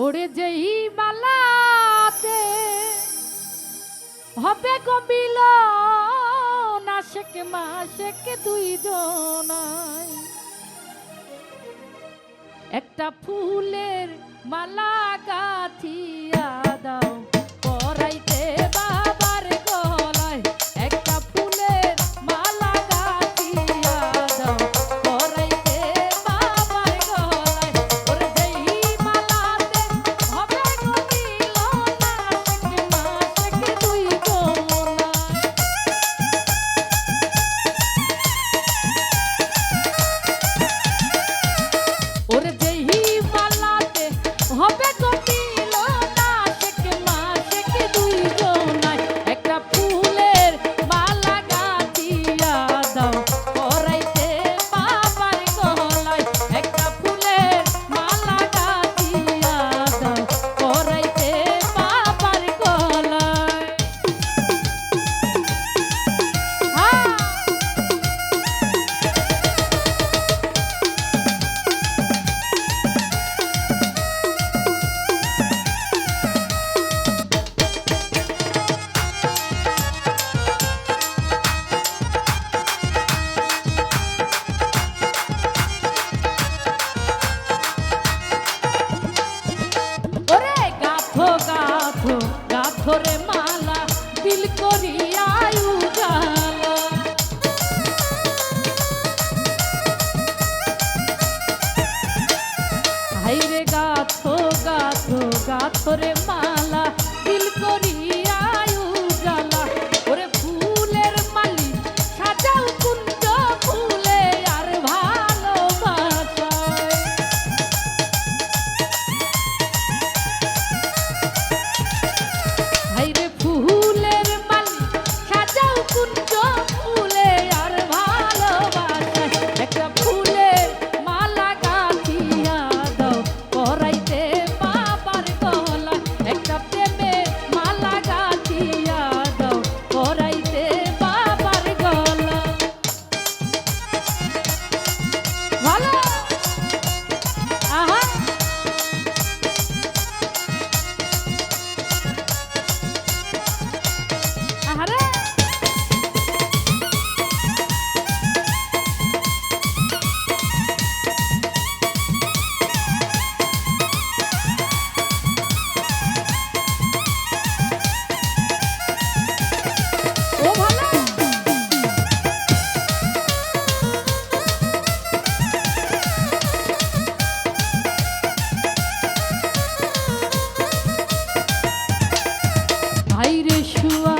ওরে যেই মালাতে হবে কবিল নাশেক দুই জনাই একটা ফুলের মালা গাথিয়া দাও পরাইতে ওরে মা sure.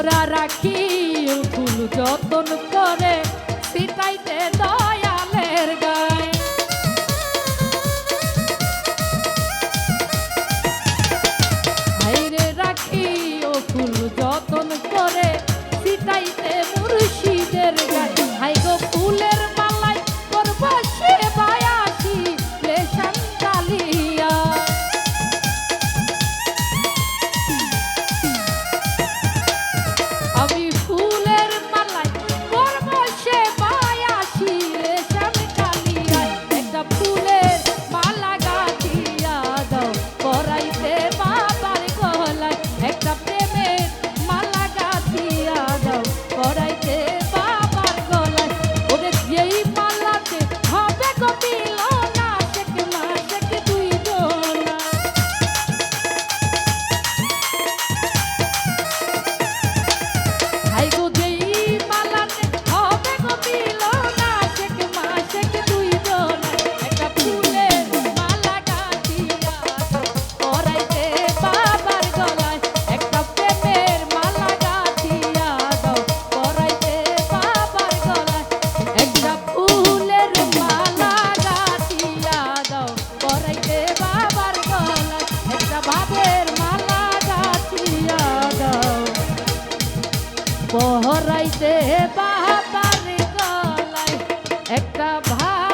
তোমরা রাখি ফুল যতন করে সিটাইতে দয়ালের গা ভাই